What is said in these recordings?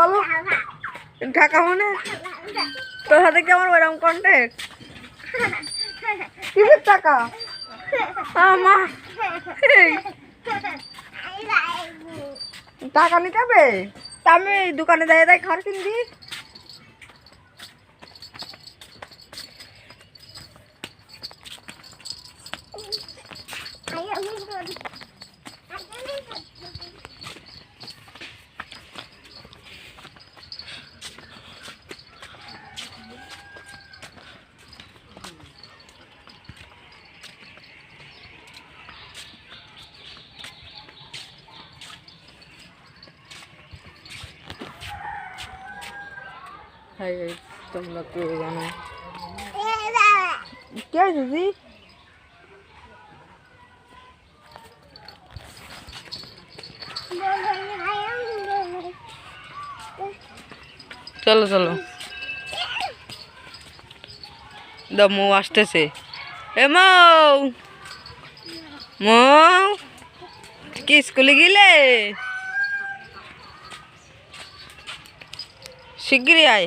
বলো ঢাকা মানে তোর সাথে কি আমার ওরকম কন্ট্যাক্ট কিসের টাকা? আমা টাকা নিতে হবে? তা আমি দোকানে যাই যাই খাবার কিনবি। হাই তোমরা তো জানো কে দিদি চলো চলো। দা মৌ আসতেছে। এ মৌ! মৌ! কি স্কুলে গেলে? শিগগিরই আয়।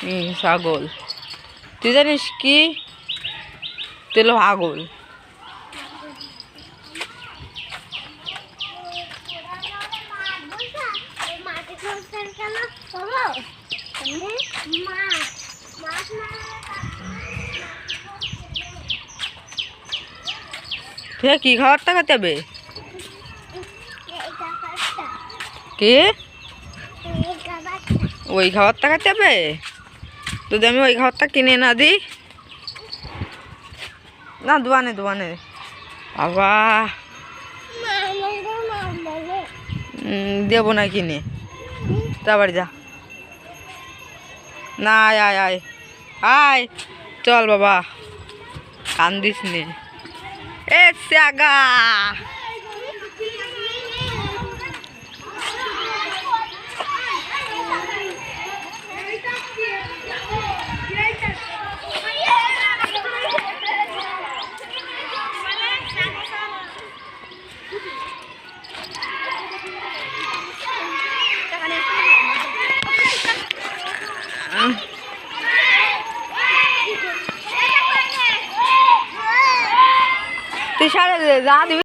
হুম ছাগল। তুই জানিস কি? তুই আগল তুই কি খাবারটা খেতে হবে কি? ওই খাবারটা খেতে হবে যদি আমি ওই খাবারটা কিনে না দিই? না দোয়ানে দোয়ানে বাবা। দেবো না কিনে। তা যা। না, আয় আয় আয়। আয়, চল বাবা। কান্দিস নে। এ, সাগা। তুই সারা যা দিবি